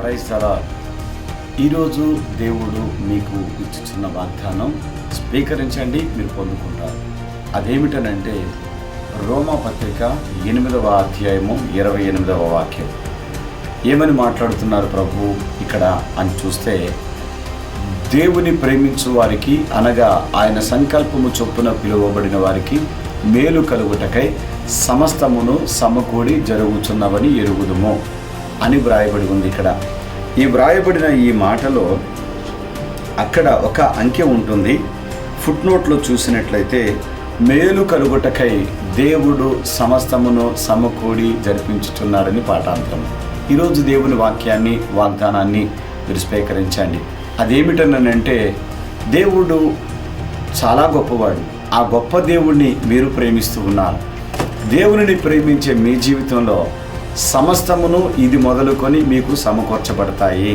క్రైస్తల ఈరోజు దేవుడు మీకు ఇచ్చుచున్న వాగ్దానం స్వీకరించండి మీరు పొందుకుంటారు. అదేమిటనంటే రోమా పత్రిక ఎనిమిదవ అధ్యాయము ఇరవై ఎనిమిదవ వాక్యం. ఏమని మాట్లాడుతున్నారు ప్రభు? ఇక్కడ అని చూస్తే దేవుని ప్రేమించు వారికి అనగా ఆయన సంకల్పము చొప్పున పిలువబడిన వారికి మేలు కలుగుటకై సమస్తమును సమకూడి జరుగుచున్నవని ఎరుగుదుము. అని వ్రాయబడి ఉంది ఇక్కడ. ఈ వ్రాయబడిన ఈ మాటలో అక్కడ ఒక అంకె ఉంటుంది. ఫుట్ నోట్లో చూసినట్లయితే మేలు కలుగుటకై దేవుడు సమస్తమును సమకూడి జరిపించుతున్నాడని పాఠాంతరం ఈరోజు దేవుని వాక్యాన్ని వాగ్దానాన్ని మీరు స్వీకరించండి. అదేమిటనంటే దేవుడు చాలా గొప్పవాడు. ఆ గొప్ప దేవుణ్ణి మీరు ప్రేమిస్తూ ఉన్నారు. దేవుని ప్రేమించే మీ జీవితంలో సమస్తమును ఇది మొదలుకొని మీకు సమకూర్చబడతాయి.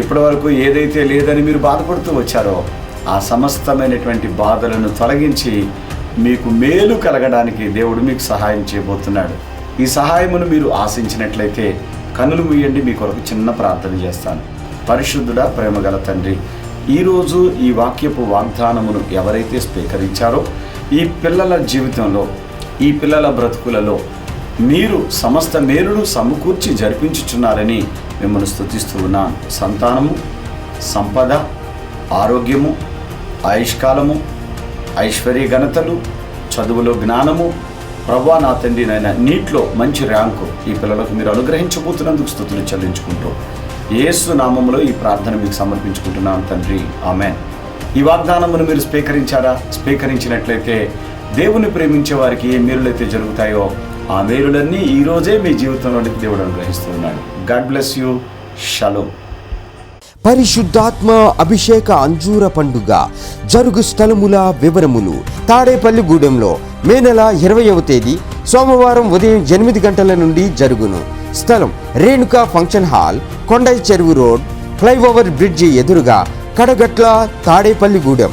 ఇప్పటివరకు ఏదైతే లేదని మీరు బాధపడుతూ వచ్చారో ఆ సమస్తమైనటువంటి బాధలను తొలగించి మీకు మేలు కలగడానికి దేవుడు మీకు సహాయం చేయబోతున్నాడు. ఈ సహాయమును మీరు ఆశించినట్లయితే కనులు మూయండి మీ కొరకు చిన్న ప్రార్థన చేస్తాను. పరిశుద్ధుడా ప్రేమగల తండ్రి ఈరోజు ఈ వాక్యపు వాగ్దానమును ఎవరైతే స్వీకరించారో ఈ పిల్లల జీవితంలో ఈ పిల్లల బ్రతుకులలో మీరు సమస్త మేలును సమకూర్చి జరిపించుచున్నారని మిమ్మల్ని స్థుతిస్తూ ఉన్నాను సంతానము సంపద ఆరోగ్యము ఆయుష్కాలము ఐశ్వర్య ఘనతలు చదువులో జ్ఞానము ప్రభా నా తండ్రి నాయన నీట్లో మంచి ర్యాంకు ఈ పిల్లలకు మీరు అనుగ్రహించబోతున్నందుకు స్థుతులు చెల్లించుకుంటూ ఏసు నామములో ఈ ప్రార్థన మీకు సమర్పించుకుంటున్నాను తండ్రి. ఆమె ఈ వాగ్దానమును మీరు స్వీకరించారా? స్వీకరించినట్లయితే దేవుని ప్రేమించే వారికి ఏ మేలులైతే జరుగుతాయో ఆ మేలులన్నీ ఈరోజే మీ జీవితంలోనికి దేవుడు అనుగ్రహిస్తున్నాడు. గాడ్ బ్లెస్ యూ షలో పరిశుద్ధాత్మ అభిషేక అంజూర పండుగ జరుగు స్థలముల వివరములు తాడేపల్లిగూడెంలో మే నెల ఇరవయవ తేదీ సోమవారం ఉదయం ఎనిమిది గంటల నుండి జరుగును. స్థలం రేణుకా ఫంక్షన్ హాల్ కొండై చెరువు రోడ్ ఫ్లైఓవర్ బ్రిడ్జి ఎదురుగా కడగట్ల తాడేపల్లిగూడెం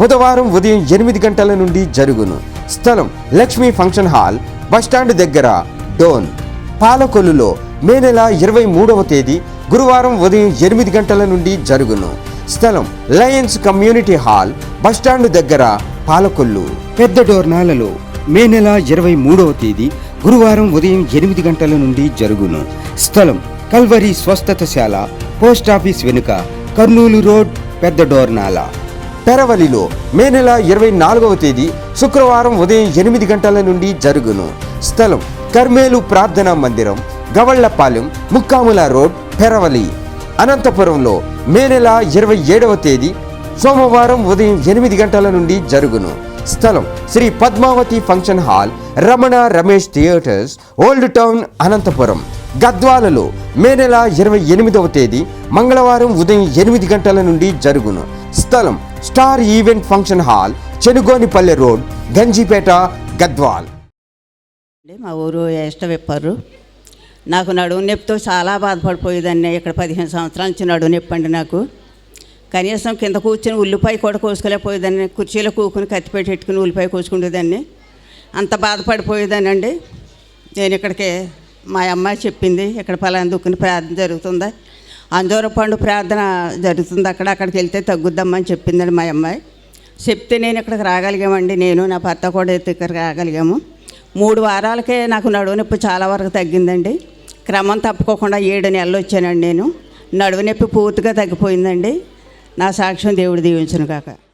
బుధవారం ఉదయం ఎనిమిది గంటల నుండి జరుగును. స్థలం లక్ష్మీ ఫంక్షన్ హాల్ బస్టాండ్ దగ్గర డోన్. పాలకొల్లులో మే నెల ఇరవై మూడవ తేదీ గురువారం ఉదయం ఎనిమిది గంటల నుండి జరుగును. స్థలం లయన్స్ కమ్యూనిటీ హాల్ బస్టాండ్ దగ్గర పాలకొల్లు. పెద్ద డోర్నాలలో మే నెల ఇరవై మూడవ తేదీ గురువారం ఉదయం ఎనిమిది గంటల నుండి జరుగును. స్థలం కల్వరి స్వస్థతశాల పోస్ట్ ఆఫీస్ వెనుక కర్నూలు రోడ్ పెద్ద డోర్నాల. పెరవలిలో మే నెల ఇరవై నాలుగవ తేదీ శుక్రవారం ఉదయం ఎనిమిది గంటల నుండి జరుగును. స్థలం కర్మేలు ప్రార్థనా మందిరం గవళ్ళపాలెం ముక్కాముల రోడ్ పెరవలి. అనంతపురంలో మే నెల ఇరవై ఏడవ తేదీ సోమవారం ఉదయం ఎనిమిది గంటల నుండి జరుగును. స్థలం Sri Padmavathi function hall Ramana Ramesh theatres old town Anantapuram. గద్వాలలో May నెల ఇరవై ఎనిమిదవ తేదీ మంగళవారం ఉదయం ఎనిమిది గంటల నుండి జరుగును. స్థలం star event function hall Chenugonipalle road Ganjipet Gadwal. అండి మా ఊరు ఎష్టవిప్పారు నాకు నడుము నొప్పితో చాలా బాధపడిపోయేదాన్ని. ఇక్కడ పదిహేను సంవత్సరాల నుంచి నడుము నొప్పి అండి నాకు. కనీసం కింద కూర్చొని ఉల్లిపాయ కూడా కోసుకోలేకపోయేదాన్ని. కుర్చీలో కూకుని కత్తి పెట్టి పెట్టుకుని ఉల్లిపాయ కోసుకునేదాన్ని అంత బాధపడిపోయేదాన్ని అండి. నేను ఇక్కడికి మా అమ్మాయి చెప్పింది ఇక్కడ పలానా దుక్కుని ప్రార్థన జరుగుతుందా? అంజూర పండు ప్రార్థన జరుగుతుంది. అక్కడ అక్కడికి వెళ్తే తగ్గుద్దమ్మని చెప్పిందండి మా అమ్మాయి. చెప్తే నేను ఇక్కడికి రాగలిగామండి. నేను నా భర్త కూడా ఇక్కడికి రాగలిగాము. మూడు వారాలకే నాకు నడువు నొప్పి చాలా వరకు తగ్గిందండి. క్రమం తప్పుకోకుండా ఏడు నెలలు వచ్చానండి నేను. నడువు నొప్పి పూర్తిగా తగ్గిపోయిందండి. నా సాక్ష్యం దేవుడు దీవించను కాక